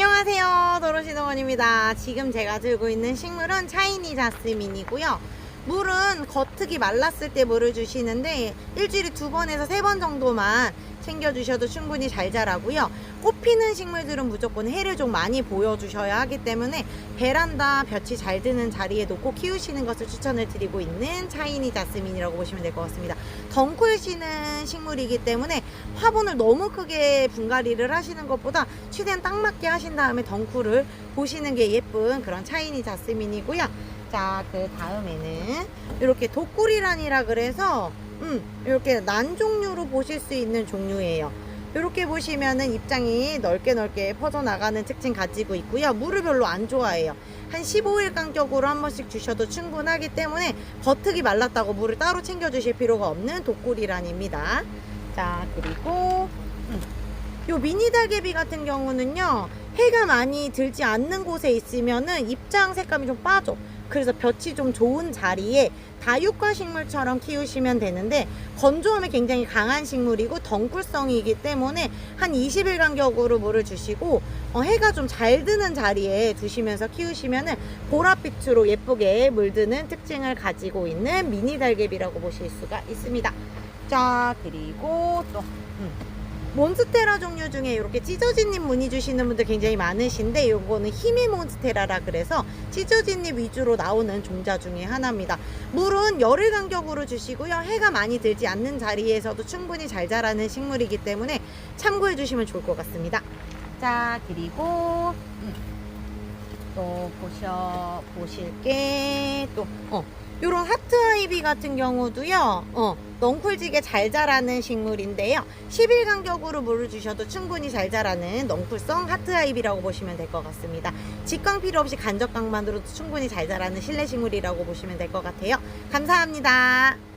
안녕하세요. 도로시동원입니다. 지금 제가 들고 있는 식물은 차이니 자스민이고요 물은 겉흙이 말랐을 때 물을 주시는데 일주일에 두 번에서 세 번 정도만 챙겨주셔도 충분히 잘 자라고요 꽃 피는 식물들은 무조건 해를 좀 많이 보여주셔야 하기 때문에 베란다 볕이 잘 드는 자리에 놓고 키우시는 것을 추천을 드리고 있는 차이니 자스민이라고 보시면 될 것 같습니다 덩쿨 씨는 식물이기 때문에 화분을 너무 크게 분갈이를 하시는 것보다 최대한 딱 맞게 하신 다음에 덩쿨을 보시는 게 예쁜 그런 차이니 자스민이고요. 자, 그 다음에는 이렇게 독구리란이라 그래서 음, 이렇게 난 종류로 보실 수 있는 종류예요. 이렇게 보시면은 입장이 넓게 넓게 퍼져나가는 특징 가지고 있고요. 물을 별로 안 좋아해요. 한 15일 간격으로 한 번씩 주셔도 충분하기 때문에 겉흙이 말랐다고 물을 따로 챙겨 주실 필요가 없는 독구리란입니다. 자, 그리고 음, 요 미니 달개비 같은 경우는요 해가 많이 들지 않는 곳에 있으면은 입장 색감이 좀 빠져 그래서 볕이 좀 좋은 자리에 다육과 식물처럼 키우시면 되는데 건조함에 굉장히 강한 식물이고 덩굴성이기 때문에 한 20일 간격으로 물을 주시고 어, 해가 좀 잘 드는 자리에 두시면서 키우시면은 보랏빛으로 예쁘게 물드는 특징을 가지고 있는 미니 달개비라고 보실 수가 있습니다. 자 그리고 또 음. 몬스테라 종류 중에 이렇게 찢어진 잎 무늬 주시는 분들 굉장히 많으신데 이거는 힘의 몬스테라라 그래서 찢어진 잎 위주로 나오는 종자 중에 하나입니다. 물은 열흘 간격으로 주시고요. 해가 많이 들지 않는 자리에서도 충분히 잘 자라는 식물이기 때문에 참고해 주시면 좋을 것 같습니다. 자 그리고 음, 또 보셔 보실 게또 어. 요런 하트 아이비 같은 경우도요, 어, 넝쿨지게 잘 자라는 식물인데요. 10일 간격으로 물을 주셔도 충분히 잘 자라는 넝쿨성 하트 아이비라고 보시면 될 것 같습니다. 직광 필요 없이 간접광만으로도 충분히 잘 자라는 실내 식물이라고 보시면 될 것 같아요. 감사합니다.